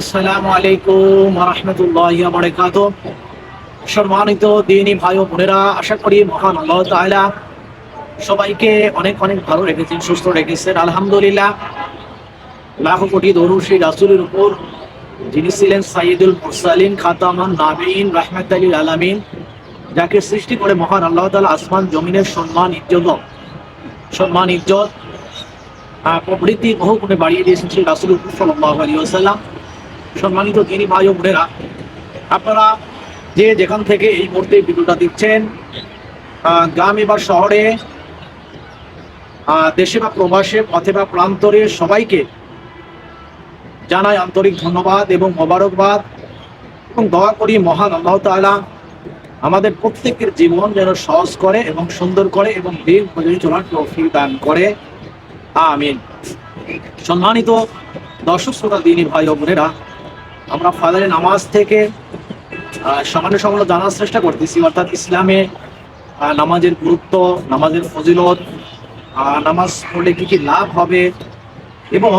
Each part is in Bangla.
আসসালামু আলাইকুম রহমতুল্লাহ বরকাত সম্মানিত দিনী ভাই ও বোনেরা, আশা করি মহান আল্লাহ তাআলা সবাইকে অনেক অনেক ভালো রেখেছেন, সুস্থ রেখেছেন। আলহামদুলিল্লাহ, লাখ কোটি দরুদ সেই রাসূলের উপর। যিনি ছিলেন সাইদুল মুরসালিন, খাতামান নাবিন রাহমাত আলী আলামিন, যাকে সৃষ্টি করে মহান আল্লাহ তাআলা আসমান জমিনের সম্মান, ইজ্জত সম্মান, ইজ্জত প্রবৃত্তি বহু গুণে বাড়িয়ে দিয়েছেন সেই রাসূল সাল্লাল্লাহু আলাইহি ওয়াসাল্লাম। সম্মানিত দিনী ভাই ও বোনেরা, আপনারা যে যেখান থেকে এই মুহূর্তে ভিডিওটা দিচ্ছেন গ্রামে বা শহরে দেশে বা প্রবাসে পথে বা প্রান্তরে সবাইকে জানাই আন্তরিক ধন্যবাদ এবং মোবারকবাদ এবং দোয়া করি মহান আল্লাহ তাআলা আমাদের প্রত্যেকের জীবন যেন সহজ করে এবং সুন্দর করে এবং দিন পর্যন্ত চলার তৌফিক দান করে। আমিন। সম্মানিত দর্শক শ্রোতা দিনী ভাই ও বোনেরা আমরা ফাদারের নামাজ থেকে সামান্য সামান্য জানার চেষ্টা করতেছি। অর্থাৎ ইসলামে নামাজের গুরুত্ব, নামাজের ফজিলত নামাজ পড়লে কী কী লাভ হবে এবং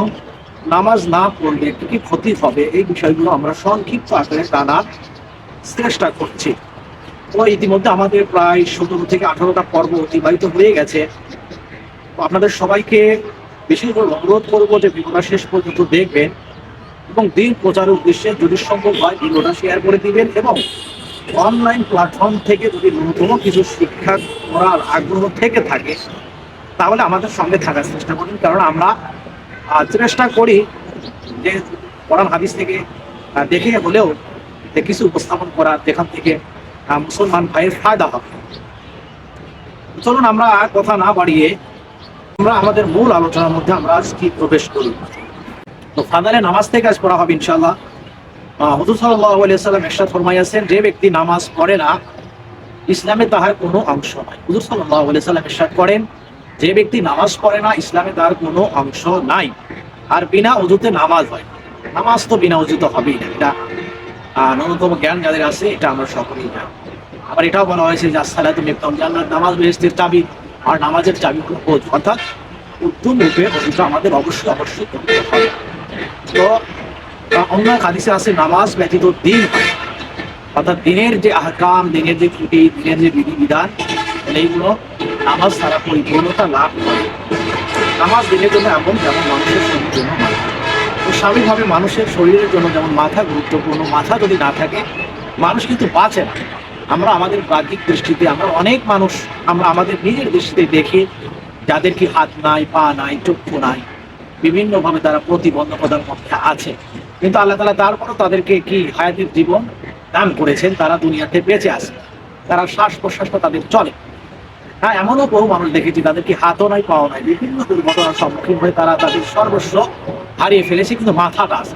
নামাজ না পড়লে কী কী ক্ষতি হবে, এই বিষয়গুলো আমরা সংক্ষিপ্ত আকারে জানার চেষ্টা করছি। তো ইতিমধ্যে আমাদের প্রায় সতেরো থেকে আঠারোটা পর্ব অতিবাহিত হয়ে গেছে। আপনাদের সবাইকে বিশেষ করে অনুরোধ করব যে ভিডিওটা শেষ পর্যন্ত দেখবেন। এবং দিন প্রচারের উদ্দেশ্যে যদি সম্ভব হয় ভিডিওটা শেয়ার করে দিবেন এবং অনলাইন প্ল্যাটফর্ম থেকে যদি নতুন কিছু শিক্ষা করার আগ্রহ থেকে থাকে, তাহলে আমাদের সঙ্গে থাকার চেষ্টা করুন। কারণ আমরা চেষ্টা করি যে কোরআন হাদিস থেকে দেখে হলেও কিছু উপস্থাপন করা, যেখান থেকে মুসলমান ভাইয়ের ফায়দা হবে। চলুন আমরা কথা না বাড়িয়ে আমরা আমাদের মূল আলোচনার মধ্যে আমরা আজ কি প্রবেশ করি। তো ফাদারে নামাজ থেকে আজ পড়া হবে ইনশাল্লাহ হুজুর সাল্লাহ এরশাদ ফরমাইয়াছেন, যে ব্যক্তি নামাজ পড়ে না, ইসলামে তাহার কোনো অংশ নাই। হুজুর সাল্লাহ সাল্লাম এরশাদ করেন, যে ব্যক্তি নামাজ পড়ে না, ইসলামে তার কোনো অংশ নাই। আর বিনা অজুতে নামাজ হয় নামাজ তো বিনা অজুতে হবেই না। এটা ন্যূনতম জ্ঞান যাদের আছে, এটা আমরা সকলেই জানি। আবার এটাও বলা হয়েছে যে সালাতু মিফতাহুল জান্নাত নামাজ বেহেশতের চাবি, আর নামাজের চাবি হলো অজু অর্থাৎ উত্তম রূপে অজুটা আমাদের অবশ্যই অবশ্যই করতে হবে। তো অন্য হাদিসে আছে, নামাজ ব্যতীত দিন অর্থাৎ দিনের যে আহকাম, দিনের যে ত্রুটি, দিনের যে বিধিবিধান, এইগুলো নামাজ ছাড়া পরিপূর্ণতা লাভ করে। নামাজ দিনের জন্য এমন, যেমন মানুষের শরীরের জন্য মাথা। তো স্বাভাবিকভাবে মানুষের শরীরের জন্য যেমন মাথা গুরুত্বপূর্ণ, মাথা যদি না থাকে, মানুষ কিন্তু বাঁচে না। আমরা আমাদের বাহ্যিক দৃষ্টিতে, আমরা অনেক মানুষ, আমরা আমাদের নিজের দৃষ্টিতে দেখি, যাদের কি হাত নাই, পা নাই, চক্ষু নাই। বিভিন্নভাবে তারা প্রতিবন্ধকতার মধ্যে আছে। কিন্তু আল্লাহ তালা তারপরও তাদেরকে কি হায়াতের জীবন দান করেছেন? তারা দুনিয়াতে বেঁচে আছে। তারা শ্বাস প্রশ্বাসটা তাদের চলে। হ্যাঁ এমনও বহু মানুষ দেখেছি তাদেরকে হাতও নাই, পাও নাই। বিভিন্ন দুর্ঘটনার সম্মুখীন হয়ে তারা তাদের সর্বস্ব হারিয়ে ফেলেছে, কিন্তু মাথাটা আছে।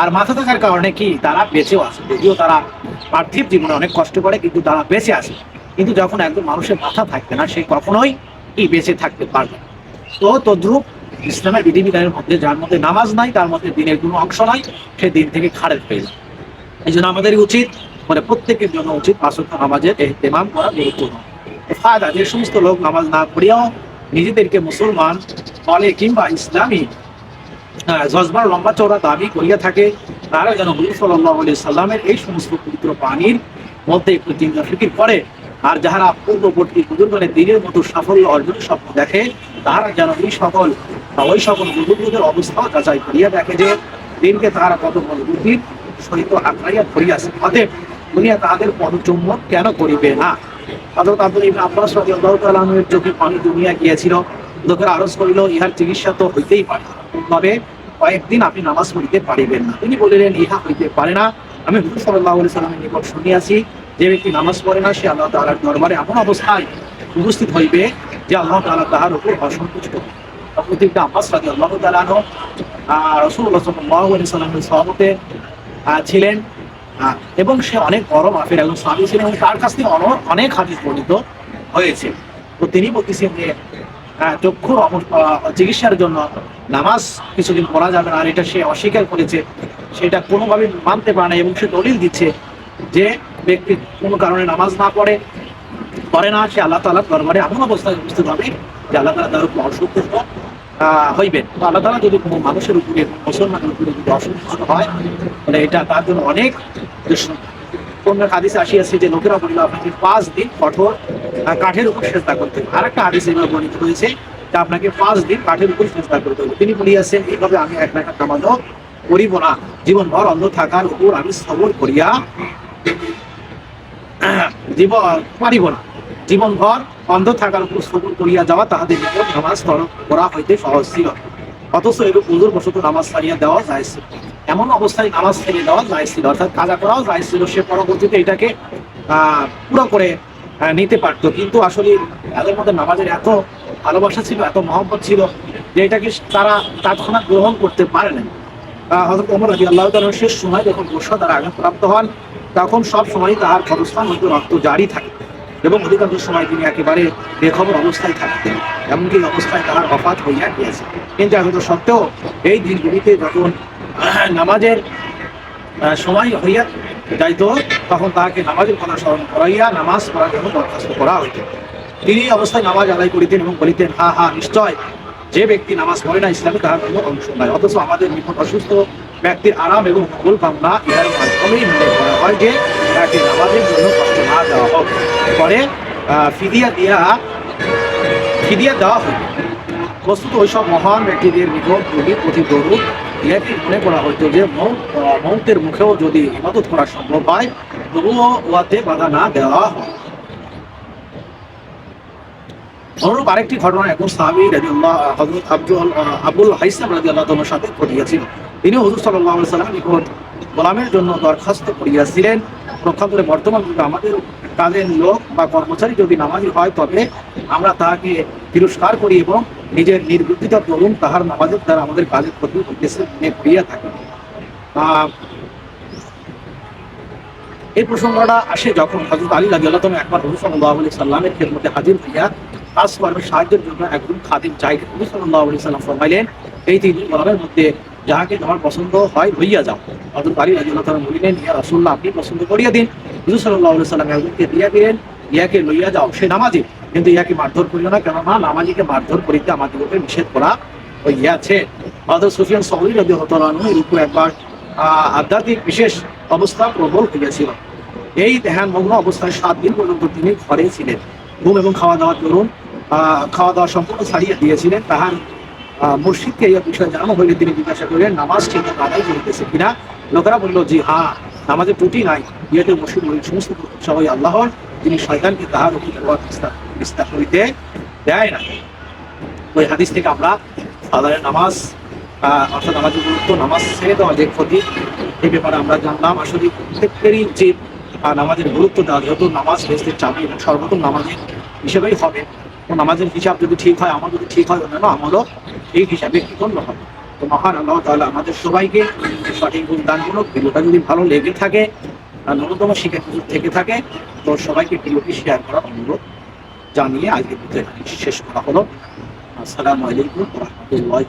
আর মাথা থাকার কারণে কি তারা বেঁচেও আছে। যদিও তারা পার্থিব জীবনে অনেক কষ্ট করে, কিন্তু তারা বেঁচে আছে। কিন্তু যখন একজন মানুষের মাথা থাকবে না, সে কখনোই কি বেঁচে থাকতে পারবে। তো তদ্রুপ ইসলামের বিধিবিধানের মধ্যে, যার মধ্যে নামাজ নাই, তার মধ্যে দিনের কোনো অংশ নাই, সে দিন থেকে খারেজ হয়ে যায়। এই জন্য আমাদেরই উচিত মানে প্রত্যেকের জন্য উচিত পাঁচক নামাজের এহতেমাম করা গুরুত্বপূর্ণ। ফায়দা, যে সমস্ত লোক নামাজ না পড়িয়াও নিজেদেরকে মুসলমান বলে কিংবা ইসলামী জজবার লম্বা চওড়া দাবি করিয়া থাকে তারা যেন হুজুর সাল্লাহ সাল্লামের এই সমস্ত পবিত্র পানির মধ্যে একটু চিন্তা ফিকির করে। আর যাহারা পূর্ববর্তী বুজুর্গের দিনের মতো সাফল্য অর্জনের স্বপ্ন দেখে, তাহারা যেন এই সকল ওই সকল অবস্থাও যাচাই করিয়া দেখে যে দিনকে তাহারা কত বুদ্ধির সহিত ধরিয়াছে। অতএব দুনিয়া কেন করিবে না? হযরত আব্দুল আব্বাস পানি গিয়েছিল। আরজ করিল, ইহার চিকিৎসা তো হইতেই পারে। তবে কয়েকদিন আপনি নামাজ পড়িতে পারিবেন না। তিনি বলিলেন, ইহা হইতে পারে না। আমি হুজুর সাল্লামের নিকট শুনিয়াছি যে ব্যক্তি নামাজ পড়ে না, সে আল্লাহ তাআলার দরবারে এমন অবস্থায় উপস্থিত হইবে যে আল্লাহ তাহার উপর অসন্তুষ্ট। ছিলেন। এবং সে অনেক বড় মাফের একজন স্বামী ছিলেন এবং তার কাছ থেকে অনেক হাদিস বর্ণিত হয়েছে। তো তিনি বলতেছেন যে চক্ষুর চিকিৎসার জন্য নামাজ কিছুদিন পড়া যাবে আর এটা সে অস্বীকার করেছে। সেটা কোনোভাবে মানতে পারে না এবং সে দলিল দিচ্ছে যে, ব্যক্তি কোনো কারণে নামাজ না পড়ে পড়ে না, সে আল্লাহ তালার দরবারে এমন অবস্থায় উপস্থিত হবে যে অসন্তুষ্ট হইবেন। যদি কোনো মানুষের উপরে মুসলমানের উপরে যদি অসন্তুষ্ট হয় এটা তার জন্য অনেক আসিয়াছে যে লোকেরা বলিল, আপনাকে পাঁচ দিন কঠোর কাঠের উপর চেষ্টা করতে হবে। আর একটা হাদিসে এবার বর্ণিত হয়েছে যে আপনাকে পাঁচ দিন কাঠের উপর চেষ্টা করতে হবে। তিনি বলিয়াছেন, এইভাবে আমি এক রাখাত নামাজও করিব না। জীবনভর অন্ধ থাকার উপর আমি সবর করিয়া জীবন পারিব না। জীবনভর অন্ধ থাকার উপর সবর করিয়া যাওয়া তাহাদের নিকট নামাজ করা হইতে সহজ ছিল। অথচ এরূপ হুজুর বসত নামাজ ছাড়িয়া দেওয়া যায় এমন অবস্থায় নামাজ ছেড়ে দেওয়া যায় ছিল, অর্থাৎ কাজা করাও যায় ছিল, সে পরবর্তীতে এটাকে পুরো করে নিতে পারতো। কিন্তু আসলে তাদের মধ্যে নামাজের এত ভালোবাসা ছিল, এত মহব্বত ছিল, যে এটাকে তারা তৎক্ষণাৎ গ্রহণ করতে পারে না হজরত ওমর রাজি আল্লাহ শেষ সময় যখন গোসা দ্বারা আঘাতপ্রাপ্ত হন, তখন সব সময় তাহার খরস্থান হইতে রক্ত জারি থাকে। এবং অধিকাংশ সময় তিনি একেবারে বেখবর অবস্থায় থাকতেন। এমনকি অবস্থায় তাহার অফাত হইয়া গিয়েছে। কিন্তু এত সত্ত্বেও এই দিনগুলিতে যখন নামাজের সময় হইয়া যাইত, তখন তাহাকে নামাজের কথা স্মরণ করাইয়া নামাজ পড়ার জন্য দরখাস্ত করা হইত। তিনি অবস্থায় নামাজ আদায় করিতেন এবং বলিতেন, হা হা, নিশ্চয় যে ব্যক্তি নামাজ পড়ে না, ইসলামে তাহার কোনো অংশ নাই। অথচ আমাদের নিকট অসুস্থ ব্যক্তির আরাম এবং মঙ্গল কামনা ইহার মাধ্যমেই মনে করা হয় যে তাকে জন্য কষ্ট না দেওয়া হোক। পরে ফিদিয়া দিয়া ফিদিয়া দেওয়া বস্তুত ওইসব মহান ব্যক্তিদের নিকট যদি প্রতি ইহাকে মনে করা হইতো যে মৌতের মুখেও যদি ইবাদত করা সম্ভব হয় তবুও উহাতে বাধা না দেওয়া হয়। অনুরূপ আরেকটি ঘটনা এখন সাহাবি হজরত আব্দুল আহ, আব্দুল হাইসাম রাজি আল্লাহ সাথে ঘটিয়াছিল। তিনি হজুর সাল্লাহ সাল্লাম নিকট গোলামের জন্য দরখাস্ত করিয়াছিলেন। প্রক্ষান্তরে বর্তমান যুগে আমাদের কাজের লোক বা কর্মচারী যদি নামাজি হয়, তবে আমরা তাহাকে তিরস্কার করি এবং নিজের নির্বুদ্ধিতা তরুণ তাহার নামাজের দ্বারা আমাদের কাজের হইতেছে মনে করিয়া থাকি। এই প্রসঙ্গটা আসে যখন হজরত আলী রাজি আল্লাহ একবার হজুর সাল্লাহ আলি সাল্লামের খেদমতে হাজির হইয়া কাজ কর্মের সাহায্যের জন্য একজন খাদিম চাইলেন হজুর সাল্লাহ আলি সাল্লাম ফরমাইলেন, এই তিন মধ্যে যাহাকে তোমার পছন্দ হয় হইয়া যাও। হজরত আলী রাজি আল্লাহ তালা বলিলেন ইয়া রসুল্লাহ আপনি পছন্দ করিয়া দিন। হজুর সাল্লাহ সাল্লাম একজনকে দিয়া দিলেন ইয়াকে লইয়া যাও। সে নামাজি কিন্তু ইয়াকে মারধর করিও না কেননা নামাজিকে মারধর করিতে আমাদিগকে নিষেধ করা হইয়াছে। হজরত সুফিয়ান সহরি রাজি হতলানু এর উপর একবার আধ্যাত্মিক বিশেষ অবস্থা প্রবল হইয়াছিল। এই ধ্যানমগ্ন অবস্থায় সাত দিন পর্যন্ত তিনি ঘরে ছিলেন। ঘুম এবং খাওয়া দাওয়ার দরুন আহ, খাওয়া দাওয়া সম্পূর্ণ ছাড়িয়ে দিয়েছিলেন। তাহার মুর্শিদকে এই বিষয়ে জানানো হইলে তিনি জিজ্ঞাসা করিলেন নামাজ ঠিক আদায় করিতেছে কিনা? লোকেরা বলল জি হ্যাঁ নামাজে ত্রুটি নাই। ইয়েতে মুর্শিদ বলেন সমস্ত সবাই আল্লাহর তিনি শয়তানকে তাহার প্রভাব বিস্তার করিতে দেয় না। এই হাদিস থেকে আমরা সাধারণ নামাজ অর্থাৎ নামাজের গুরুত্ব নামাজ ছেড়ে দেওয়া যে ক্ষতি এই ব্যাপারে আমরা জানলাম আসলে প্রত্যেকেরই আহ, নামাজের গুরুত্ব দেওয়া যেহেতু নামাজ বেসতে চাবি এবং সর্বপ্রথম নামাজের হিসেবেই হবে। তো নামাজের হিসাব যদি ঠিক হয় আমার যদি ঠিক হয়, অন্যান্য আমারও এই হিসাবে গণ্য হবে। তো মহান আল্লাহ তাহলে আমাদের সবাইকে সঠিক গুণদান করুক ভিডিওটা যদি ভালো লেগে থাকে আর ন্যূনতম শিক্ষা কিছু থেকে থাকে, তো সবাইকে ভিডিওটি শেয়ার করার অনুরোধ জানিয়ে আজকে শেষ করা হলো। আসসালামু আলাইকুম রহমতুল্লাহ